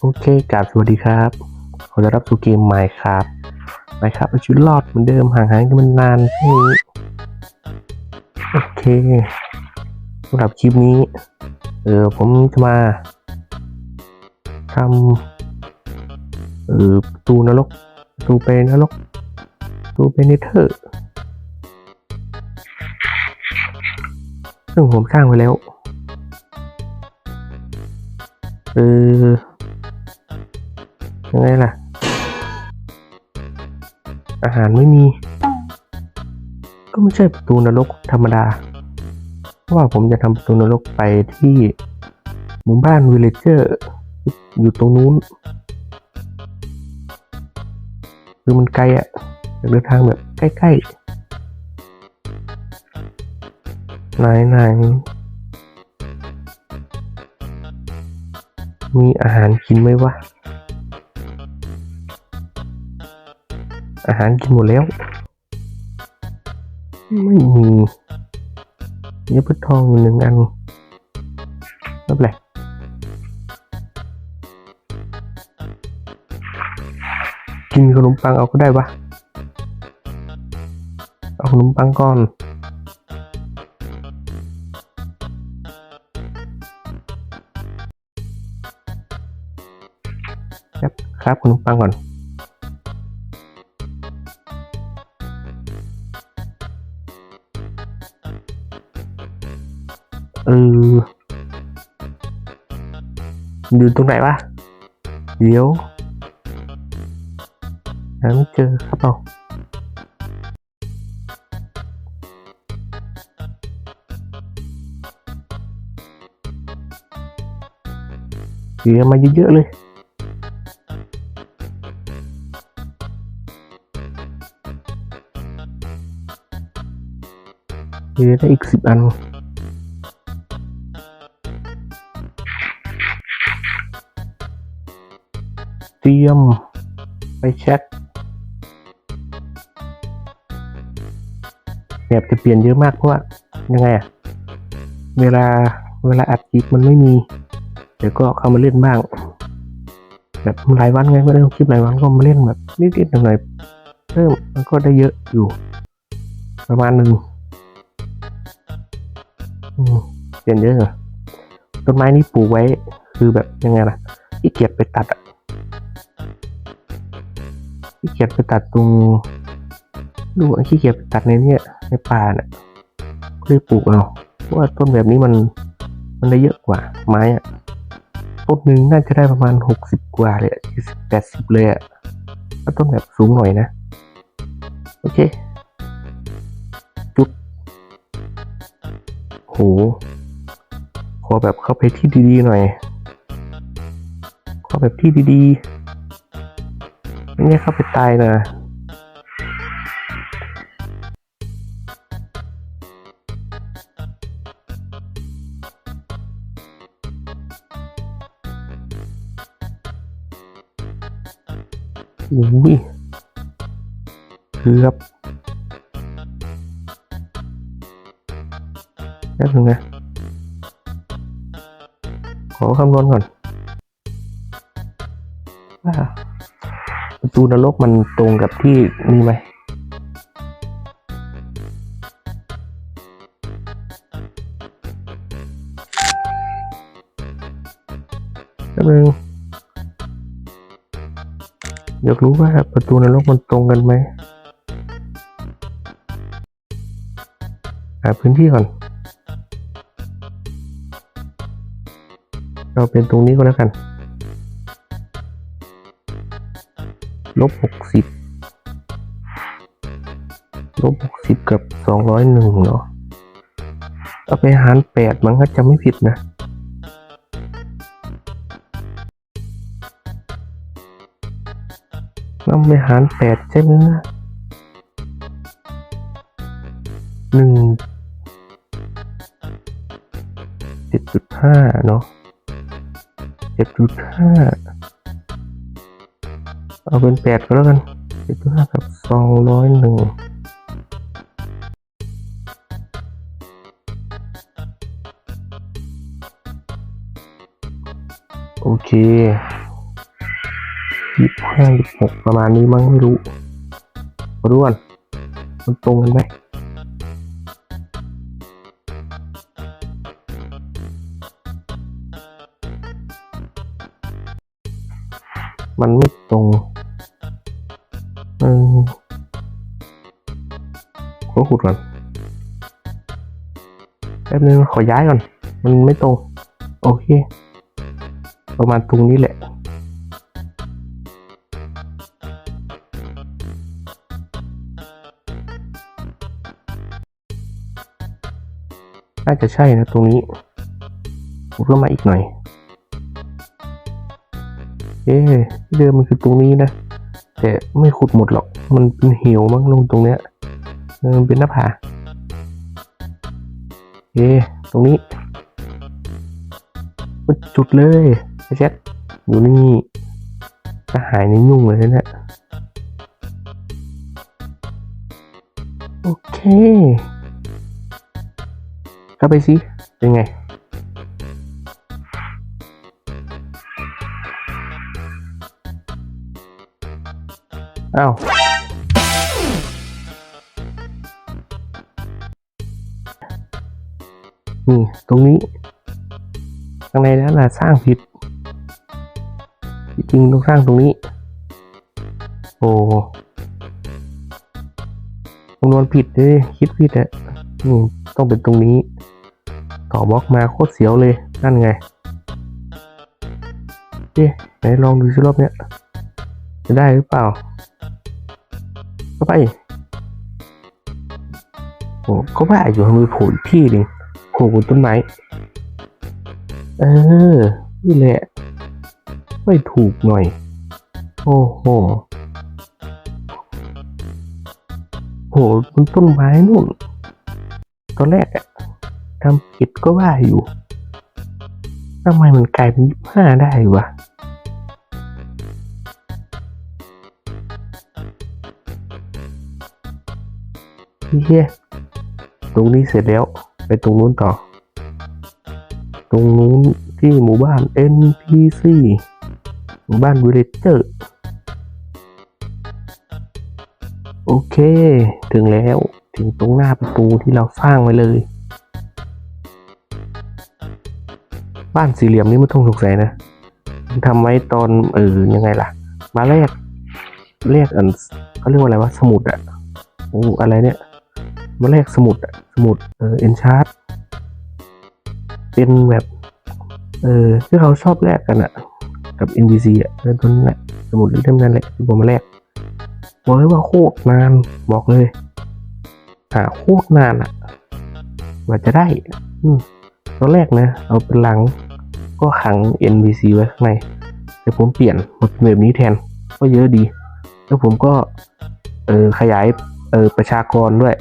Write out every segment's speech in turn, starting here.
โอเคกราบสวัสดีครับ ขอต้อนรับสู่เกม Minecraft Minecraft เอาชีวิตรอดเหมือนเดิมห่างหายกันมานานช่วงนี้ โอเคสำหรับคลิปนี้ เออผมจะมาทำเออประตูนรกประตูไปนรกประตูไปเนเธอร์ซึ่งผมสร้างไว้แล้ว เออ ยังไงล่ะ อาหารไม่มี ก็ไม่ใช่ประตูนรกธรรมดา เพราะว่าผมจะทำประตูนรกไปที่หมู่บ้านวิลเลเจอร์ อยู่ตรงนู้น คือมันไกลอะเดินทางแบบใกล้ๆ ไหนไหนมีอาหารกินไหมวะ อาหารกินหมดแล้ว ไม่มีเนื้อพุททองหนึ่งอันไม่เป็นไรกินขนมปังเอาก็ได้ปะเอาขนมปังก่อนครับครับขนมปังก่อน เอออยู่ตรงไหนวะเดี๋ยวหา ตรียม ไปเช็คแบบจะเปลี่ยนเยอะมากเพราะว่ายังไงอะเวลาเวลาอัดคลิปมันไม่มี เดี๋ยวก็เข้ามาเล่นบ้าง แบบหลายวันไงไม่ได้ลงคลิปหลายวันก็มาเล่นแบบนิดๆหน่อยๆเพิ่มมันก็ได้เยอะอยู่ ประมาณหนึ่งเปลี่ยนเยอะเหรอต้นไม้นี้ปลูกไว้คือแบบยังไงล่ะขี้เกียจไปตัดอะ ขี้เกียจไปตัดตรงดูว่าขี้เกียจไปตัดในเนี่ยในป่าเนี่ยก็เลยปลูกเอาเพราะว่าต้นแบบนี้มันมันได้เยอะกว่า ไม้อะต้นหนึ่งน่าจะได้ประมาณหกสิบกว่าเลยเจ็ดสิบแปดสิบเลยอะถ้าต้นแบบสูงหน่อยนะ โอเค จุดโหขอแบบเข้าไปที่ดีๆหน่อย ขอแบบที่ดีๆ ไม่ได้เข้าไปตายนะอุ้ยเกือบแป๊บนึงนะ ขอคำนวณก่อนว่า ประตูนรกมันตรงกับที่นี่ไหมแป๊บนึงอยากรู้ว่าประตูนรกมันตรงกันไหมหาพื้นที่ก่อน เราเป็นตรงนี้ก็แล้วกัน ลบหกสิบลบหกสิบกับสองร้อยหนึ่งเนาะเอาไปหารแปดมันก็จะไม่ผิดนะเอาไปหารแปดใช่ไหมนะหนึ่งเจ็ดจุดห้าเนาะเจ็ดจุดห้า เอาเป็นแปดก็แล้วกันเจ็ดจุดห้ากับสองร้อยหนึ่งโอเคยี่ห้ายี่หกประมาณนี้มั้งไม่รู้มาดูก่อนมันตรงกันไหมมันไม่ตรง ขอขุดก่อนแป๊บนึงขอย้ายก่อน มันไม่ตรง โอเค ประมาณตรงนี้แหละน่าจะใช่นะตรงนี้ผมก็มาอีกหน่อย เอ๊ะเดิมมันคือตรงนี้นะ แต่ไม่ขุดหมดหรอก มันเป็นเหวมั้งลงตรงเนี้ย มันเป็นหน้าผาเอตรงนี้มันจุดเลยไอ้แจ็คอยู่นี่ก็หายในยุ่งเลยนะเนี่ยโอเคเข้าไปสิเป็นไงอ้าว นี่ตรงนี้ข้างในนั้นนะสร้างผิด จริงต้องสร้างตรงนี้ โอ้คำนวณผิดเลยคิดผิดอะนี่ต้องเป็นตรงนี้ ต่อบล็อกมาโคตรเสียวเลยนั่นไงเอ๊ะไหนลองดูสิรอบเนี้ยจะได้หรือเปล่าเข้าไปโอ้ก็ว่าอยู่ทำไมโผล่ที่หนึ่ง โผล่บนต้นไม้ เออ นี่แหละ ไม่ถูกหน่อย โอ้โหโหบนต้นไม้นู่น ตอนแรกอะทำผิดก็ว่าอยู่ทำไมมันกลายเป็นยี่ห้าได้วะเฮียตรงนี้เสร็จแล้ว ไปตรงนู้นต่อ ตรงนู้นที่หมู่บ้าน NPC หมู่บ้านวิลเลเจอร์โอเค ถึงแล้วถึงตรงหน้าประตูที่เราสร้างไว้เลย บ้านสี่เหลี่ยมนี่ไม่ต้องสงสัยนะทำไว้ตอนเออยังไงล่ะ มาแรกแรกอันเขาเรียกว่าอะไรวะสมุดอะโอ้อะไรเนี่ย มาแรกสมุดอะ สมุดเอ็นชาร์ตเป็นแบบเออที่เขาชอบแลกกันอะกับ NPC อะเออตัวนั้นแหละสมุดเล่มนั้นแหละที่ผมมาแลกบอกเลยว่าโคตรนานบอกเลยหาโคตรนานอะกว่าจะได้อืมตอนแรกนะเอาเป็นหลังก็ขัง NPC ไว้ข้างในแต่ผมเปลี่ยนมาเป็นแบบนี้แทน ก็เยอะดี แล้วผมก็ เออขยายเออประชากรด้วย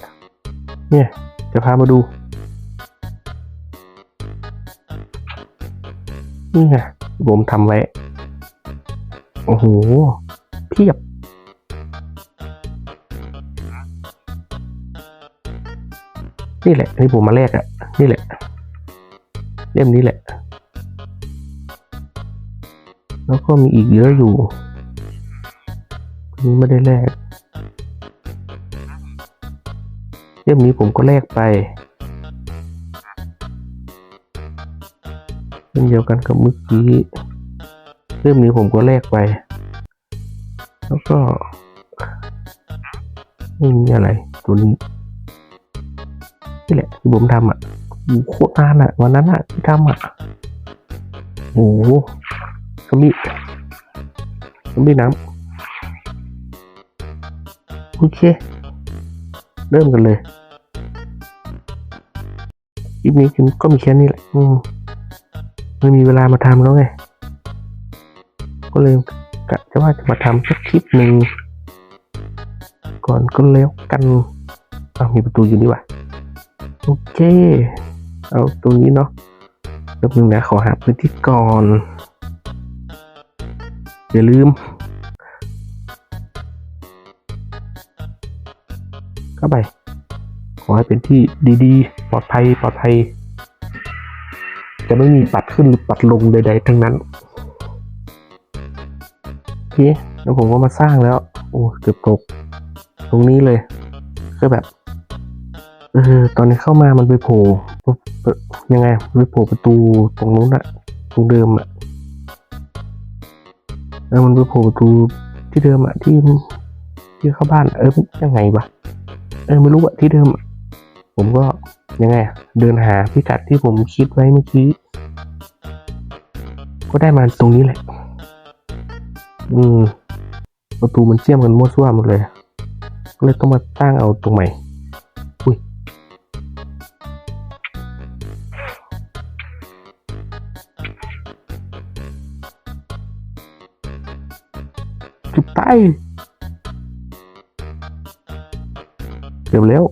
เนี่ย จะพามาดู นี่ไงผมทำไว้ โอ้โหเพียบนี่แหละที่ผมมาแลกอะ่ะนี่แหละ เล่มนี้แหละ แล้วก็มีอีกเยอะอยู่นี่ไม่ได้แลก เล่มนี้ผมก็แลกไปเช่นเดียวกันกับเมื่อกี้เล่มนี้ผมก็แลกไป แล้วก็ไม่มีอะไรตัวนี้นี่แหละที่ผมทำอะโโคตรนานอะ วันนั้นอะที่ทำอะโอ้โหสมิสมิน้ำโอเค เริ่มกันเลยคลิปนี้ก็มีแค่นี้แหละอืมไม่มีเวลามาทำแล้วไง ก็เลยกะจะว่าจะมาทำสักคลิปหนึ่งก่อนก็แล้วกันเอามีประตูอยู่นี่ว่ะโอเค เอาตรงนี้เนาะแป๊บนึงนะขอหาพื้นที่ก่อน อย่าลืม เข้าไป ขอให้เป็นที่ดีๆ ปลอดภัยปลอดภัย จะไม่มีปัดขึ้นหรือปัดลงใดๆ ทั้งนั้น โอเค แล้วผมก็มาสร้างแล้ว โอ้เกือบตก ตรงนี้เลยก็แบบ เออ ตอนนี้เข้ามามันไปโผล่ยังไงไปโผล่ประตูตรงนู้นอะตรงเดิมอะเออมันไปโผล่ประตูที่เดิมอะที่ที่เข้าบ้านเออยังไงวะ เออไม่รู้อะที่เดิมผมก็ยังไงเดินหาพิกัดที่ผมคิดไว้เมื่อกี้ก็ได้มาตรงนี้แหละ อืม ประตูมันเชื่อมกันมั่วซั่วหมดเลยก็เลยต้องมาตั้งเอาตรงใหม่ อุ้ย จุดใต้ เกือบแล้ว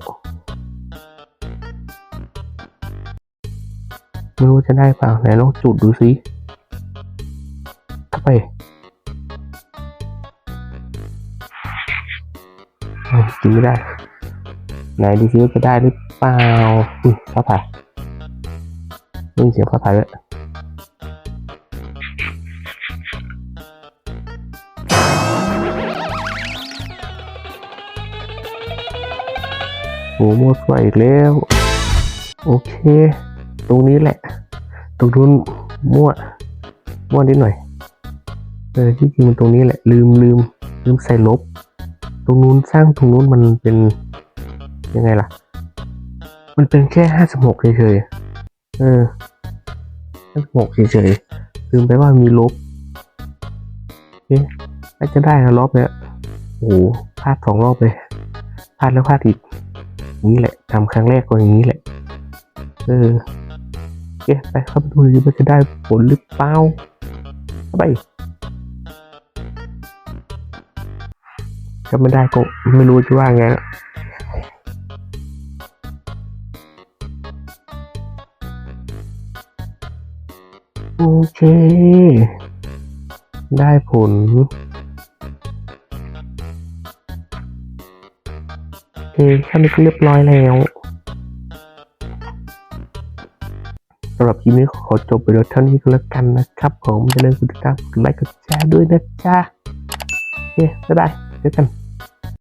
ไม่รู้จะได้เปล่าไหนลองจุดดูสิเข้าไปกินไม่ได้ ไหนดูซิว่าจะได้หรือเปล่าอุ้ยฟ้าผ่าได้ยินเสียงฟ้าผ่าเลย อ้โหมั่วสวยอีกแล้ว โอเค ตรงนี้แหละ ตรงนู้นมั่ว มั่วนิดหน่อยเออที่จริงมันตรงนี้แหละ ลืมลืมลืมใส่ลบ ตรงนู้นสร้างตรงนู้นมันเป็นยังไงล่ะ มันเป็นแค่ห้าสิบหกเฉยๆ เออห้าสิบหกเฉยๆ ลืมไปว่ามีลบเอ๊ะน่าจะได้นะรอบเนี้ยโอ้โหพลาดสองรอบเลยพลาดแล้วพลาดอีก นี้แหละทำครั้งแรกก็อย่างนี้แหละ เออโอเคไปเข้าไปดูดิว่าจะได้ผลหรือเปล่าไปถ้าไม่ได้ก็ไม่รู้จะว่าไงละโอเค ได้ผล เคแค่นนี้ก็เรียบร้อยแล้วสำหรับคลิปนี้ขอจบไปแล้วเท่านี้ก็แล้วกันนะครับ ผมอย่าลืมกดติดตามกดไลค์กดแชร์ด้วยนะจ๊ะโอเคบ๊ายบายเจอกัน